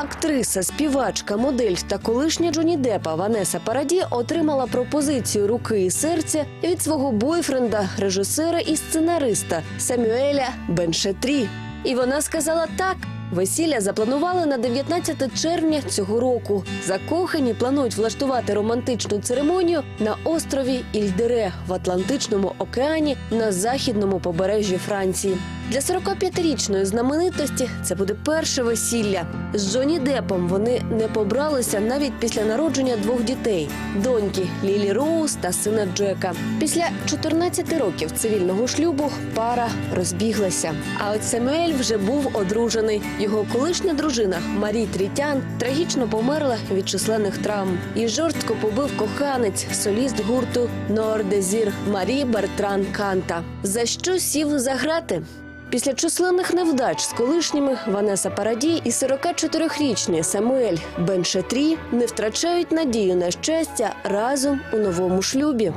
Актриса, співачка, модель та колишня Джоні Депа Ванеса Параді отримала пропозицію руки і серця від свого бойфренда, режисера і сценариста Самюеля Беншетрі. І вона сказала так. Весілля запланували на 19 червня цього року. Закохані планують влаштувати романтичну церемонію на острові Ільдере в Атлантичному океані на західному побережжі Франції. Для 45-річної знаменитості це буде перше весілля. З Джоні Депом вони не побралися навіть після народження двох дітей доньки Лілі Роуз та сина Джека. Після 14 років цивільного шлюбу пара розбіглася. А от Самюель вже був одружений. Його колишня дружина Марі Трітян трагічно померла від численних травм. І жорстко побив коханець, соліст гурту Ноордезір Марі Бертран Канта. За що сів за грати? Після численних невдач з колишніми Ванеса Параді і 44-річний Самуель Беншетрі не втрачають надію на щастя разом у новому шлюбі.